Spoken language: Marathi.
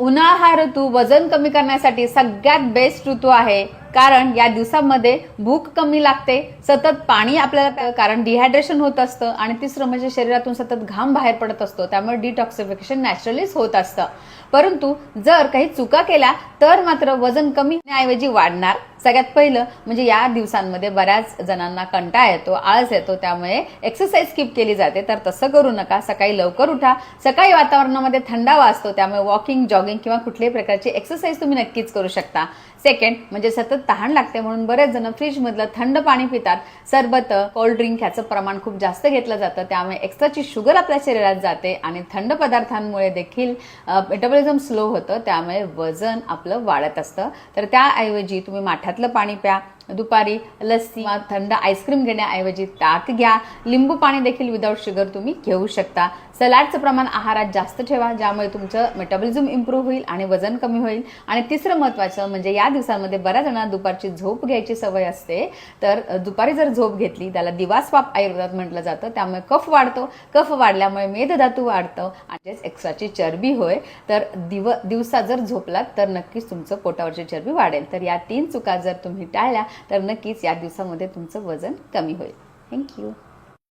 उन्हाळा हा ऋतू वजन कमी करण्यासाठी सगळ्यात बेस्ट ऋतू आहे. कारण या दिवसामध्ये भूक कमी लागते सतत पाणी आपल्याला कारण डिहायड्रेशन होत असतं आणि तिसरं म्हणजे शरीरातून सतत घाम बाहेर पडत असतो त्यामुळे डिटॉक्सिफिकेशन नॅचरलीच होत असतं. परंतु जर काही चुका केल्या तर मात्र वजन कमी होण्याऐवजी वाढणार. सगळ्यात पहिलं म्हणजे या दिवसांमध्ये बऱ्याच जणांना कंटाळा येतो आळस येतो त्यामुळे एक्सरसाइज स्किप केली जाते. तर तसं करू नका. सकाळी लवकर उठा. सकाळी वातावरणामध्ये थंडावा असतो त्यामुळे वॉकिंग जॉगिंग किंवा कुठल्याही प्रकारची एक्सरसाइज तुम्ही नक्कीच करू शकता. सेकंड म्हणजे सतत तहान लागते म्हणून बरेच जण फ्रीजमधलं थंड पाणी पितात. सरबत कोल्ड ड्रिंक ह्याचं प्रमाण खूप जास्त घेतलं जातं. त्यामुळे एक्स्ट्राची शुगर आपल्या शरीरात जाते आणि थंड पदार्थांमुळे देखील मेटाबॉलिझम स्लो होतं. त्यामुळे वजन आपलं वाढत असतं. तर त्याऐवजी तुम्ही माठातलं पाणी प्या दुपारी लस्सी किंवा थंड आईस्क्रीम घेण्याऐवजी ताक घ्या. लिंबू पाणी देखील विदाऊट शुगर तुम्ही घेऊ शकता. सलाडचं प्रमाण आहारात जास्त ठेवा ज्यामुळे तुमचं मेटाबॉलिझम इम्प्रूव्ह होईल आणि वजन कमी होईल. आणि तिसरं महत्त्वाचं म्हणजे या दिवसांमध्ये बऱ्याच जणांना दुपारची झोप घ्यायची सवय असते. तर दुपारी जर झोप घेतली त्याला दिवासवाप आयुर्वेदात म्हटलं जातं. त्यामुळे कफ वाढतो. कफ वाढल्यामुळे मेदधातू वाढतं आणि एक्स्ट्राची चरबी होय. तर दिव दिवसा जर झोपलात तर नक्कीच तुमचं पोटावरची चरबी वाढेल. तर या तीन चुका जर तुम्ही टाळल्या तर नक्कीच या दिवसामध्ये तुमचं वजन कमी होईल. थँक्यू